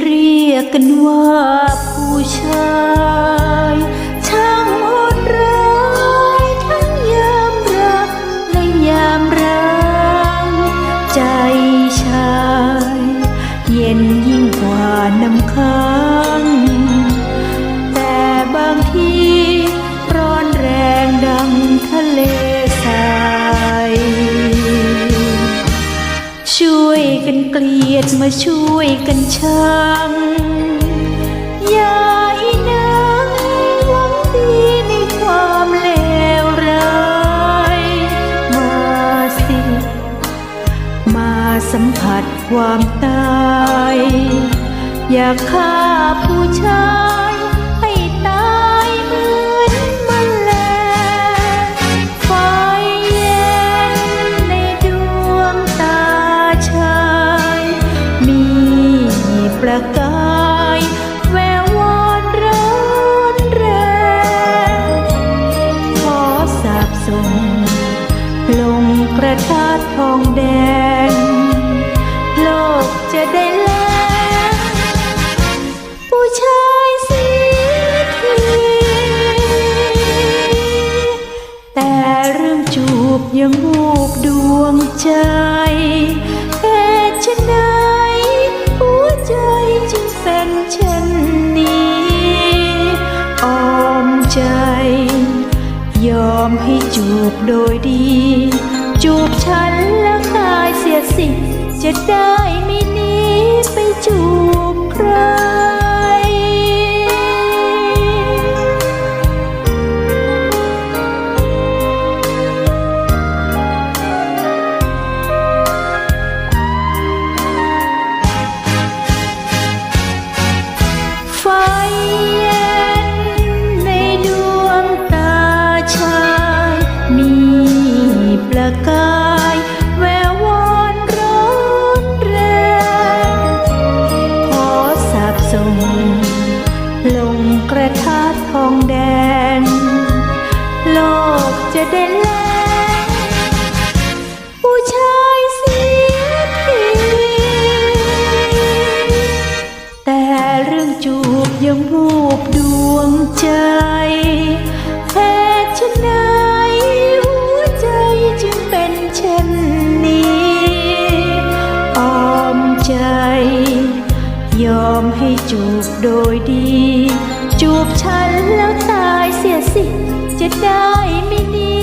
เรียกกันว่าผู้ชายช่างโหดร้ายทั้งยามรักและยามร้างใจชาย เย็นยิ่งกว่าน้ำค้าง กันเกลียดมาช่วยกันชังอย่าอีนางหวังดีในความเลวร้ายมาสิ มาสัมผัสความตาย อย่าฆ่าผู้ช ลงกระทาทองแดง โลกจะได้แลผู้ชายสีทีแต่เรื่องจูบยังบูกดวงใจ มให้จูบโดยดี จูบฉันแล้วตายเสียสิจะได้ ประกายแวววอนร้อนแรง ขอสาบส่ง ลงกระทาทองแดง โลกจะได้แลงผู้ชายเสียทีแต่เรื่องจูบยังวูบดวงใจ ให้จูบโดยดี จูบฉันแล้วตายเสียสิ จะได้ไม่ดี